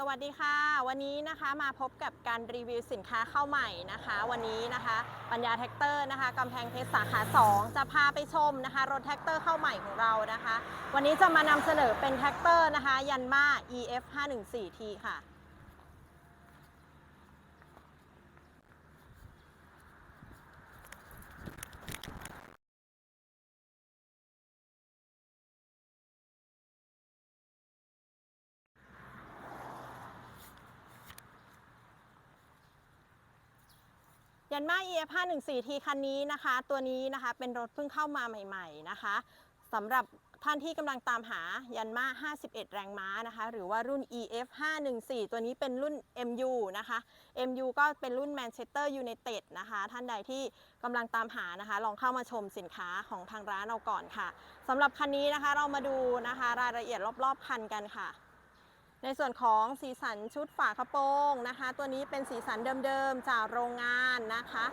สวัสดีค่ะ วันนี้นะคะมาพบกับการรีวิวสินค้าเข้าใหม่นะคะ วันนี้นะคะ ปัญญาแท็กเตอร์นะคะกำแพงเพชรสาขา 2 จะพาไปชมนะคะ รถแท็กเตอร์เข้าใหม่ของเรานะคะ วันนี้จะมานำเสนอเป็นแท็กเตอร์นะคะ ยันมา EF 514T ค่ะ ยันมา EF 514 T คันนี้นะคะ ตัวนี้นะคะเป็นรถเพิ่งเข้ามาใหม่ ๆนะคะสำหรับท่านที่กำลังตามหายันมา 51 แรงม้านะคะ หรือว่ารุ่น EF 514 ตัวนี้เป็นรุ่น MU นะคะ MU ก็เป็นรุ่น Manchester United นะคะ ท่านใดที่กำลังตามหานะคะ ลองเข้ามาชมสินค้าของทางร้านเราก่อนค่ะสำหรับคันนี้นะคะเรามาดูนะคะ รายละเอียดรอบๆคันกันค่ะ ในส่วนของสีสันชุดฝากระโปรงนะคะ ตัวนี้เป็นสีสันเดิมๆจากโรงงานนะคะ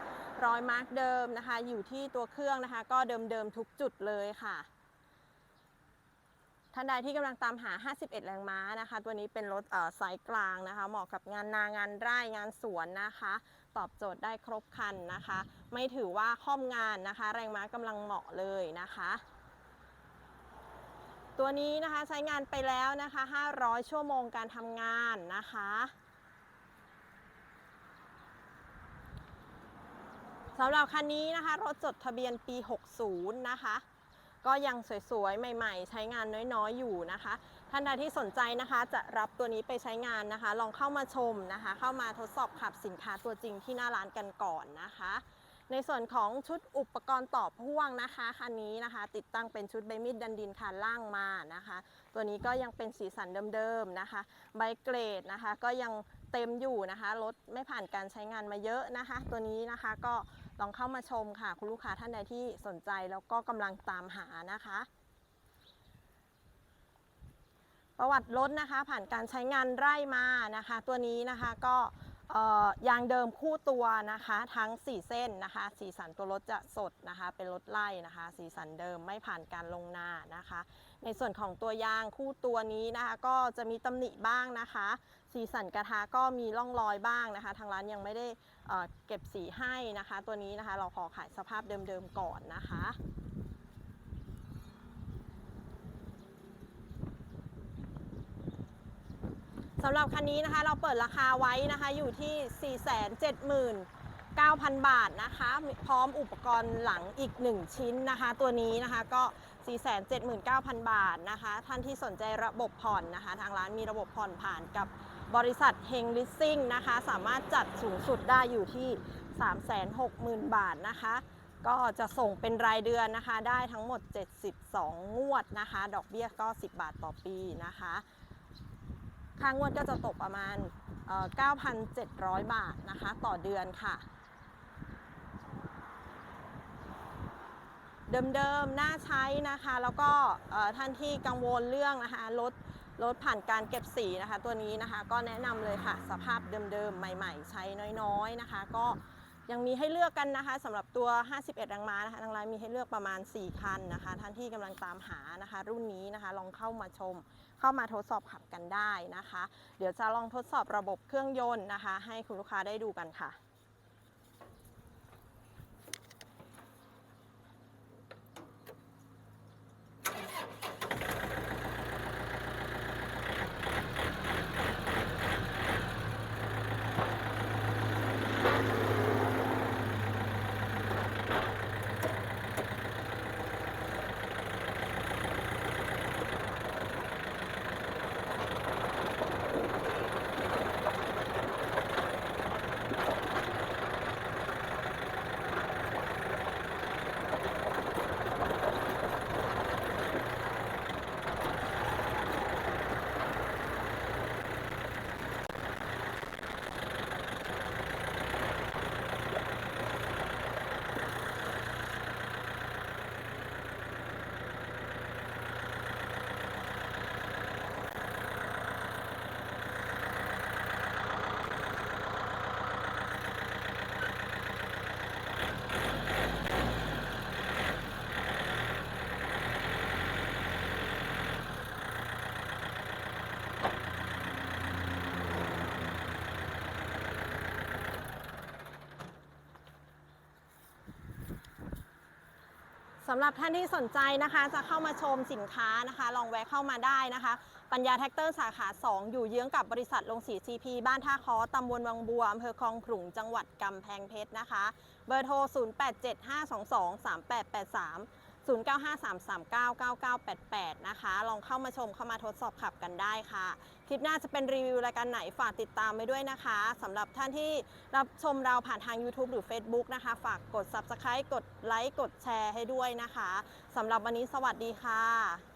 รอยมาร์กเดิมนะคะ อยู่ที่ตัวเครื่องนะคะ ก็เดิมๆทุกจุดเลยค่ะท่านใดที่กำลังตามหา 51 แรงม้านะคะ ตัวนี้เป็นรถไซส์กลางนะคะ เหมาะกับงานนางานไร่งานสวนนะคะ ตอบโจทย์ได้ครบคันนะคะ ไม่ถือว่าค่อมงานนะคะ แรงม้ากำลังเหมาะเลยนะคะ ตัวนี้นะคะใช้งานไปแล้วนะคะ 500 ชั่วโมงการทำงานนะคะสำหรับคันนี้นะคะ รถจดทะเบียนปี 60 นะคะ ก็ยังสวยๆ ใหม่ๆ ใช้งานน้อยๆ อยู่นะคะ ท่านใดที่สนใจนะคะ จะรับตัวนี้ไปใช้งานนะคะ ลองเข้ามาชมนะคะ เข้ามาทดสอบขับสินค้าตัวจริงที่หน้าร้านกันก่อนนะคะ ในส่วนของชุดอุปกรณ์ต่อพ่วงนะคะคันนี้นะคะ ติดตั้งเป็นชุดใบมีดดันดินคานล่างมานะคะ ตัวนี้ก็ยังเป็นสีสันเดิมๆนะคะ ใบเกรดนะคะก็ยังเต็มอยู่นะคะรถไม่ผ่านการใช้งานมาเยอะนะคะ ตัวนี้นะคะก็ลองเข้ามาชมค่ะ คุณลูกค้าท่านใดที่สนใจแล้วก็กำลังตามหานะคะประวัติรถนะคะผ่านการใช้งานไร่มานะคะ ตัวนี้นะคะก็ ยางเดิมคู่ตัวนะคะทั้ง 4 เส้นนะคะ สีสันตัวรถจะสดนะคะ เป็นรถไล่นะคะ สีสันเดิมไม่ผ่านการลงนานะคะ ในส่วนของตัวยางคู่ตัวนี้นะคะก็จะมีตำหนิบ้างนะคะ สีสันกระทะก็มีร่องรอยบ้างนะคะ ทางร้านยังไม่ได้เก็บสีให้นะคะ ตัวนี้นะคะเราขอขายสภาพเดิมๆก่อนนะคะ สำหรับคันนี้นะคะเราเปิดราคาไว้นะคะอยู่ที่ 479,000 บาทนะคะ พร้อมอุปกรณ์หลังอีก 1 ชิ้นนะคะ ตัวนี้นะคะก็ 479,000 บาทนะคะ ท่านที่สนใจระบบผ่อนนะคะ ทางร้านมีระบบผ่อนผ่านกับบริษัทเฮงลิสซิ่งนะคะ สามารถจัดสูงสุดได้อยู่ที่ 360,000 บาทนะคะ ก็จะส่งเป็นรายเดือนนะคะ ได้ทั้งหมด 72 งวดนะคะ ดอกเบี้ยก็ 10 บาทต่อปีนะคะ ค่างวดก็จะตกประมาณ 9,700 บาทนะคะ ต่อเดือนค่ะ เดิมๆ น่าใช้นะคะ แล้วก็ท่านที่กังวลเรื่องนะคะรถรถผ่านการเก็บสีนะคะ ตัวนี้นะคะ ก็แนะนำเลยค่ะ สภาพเดิมๆ ใหม่ ๆ ใช้น้อยๆ นะคะ ก็ ยังมีให้เลือกกันนะคะสำหรับตัว 51 แรงม้านะคะทางร้านมีให้เลือกประมาณ 4 คันนะคะ ท่านที่กำลังตามหานะคะ รุ่นนี้นะคะ ลองเข้ามาชม เข้ามาทดสอบขับกันได้นะคะ เดี๋ยวจะลองทดสอบระบบเครื่องยนต์นะคะ ให้คุณลูกค้าได้ดูกันค่ะ สำหรับท่านที่สนใจนะคะ จะเข้ามาชมสินค้านะคะ ลองแวะเข้ามาได้นะคะ ปัญญาแท็กเตอร์สาขา 2 อยู่เยื้องกับบริษัทลงสีซีพีบ้านท่าคอตำบลวังบัวอำเภอคลองขลุงจังหวัดกำแพงเพชรนะคะ เบอร์โทร 0875223883 0953399988 นะคะ ลองเข้ามาชมเข้ามาทดสอบขับกันได้ค่ะ คลิปหน้าจะเป็นรีวิวรายการไหนฝากติดตามไปด้วยนะคะสำหรับท่านที่รับชมเราผ่านทาง YouTube หรือ Facebook นะคะ ฝากกด Subscribe กดไลค์กดแชร์ให้ด้วยนะคะสำหรับวันนี้สวัสดีค่ะ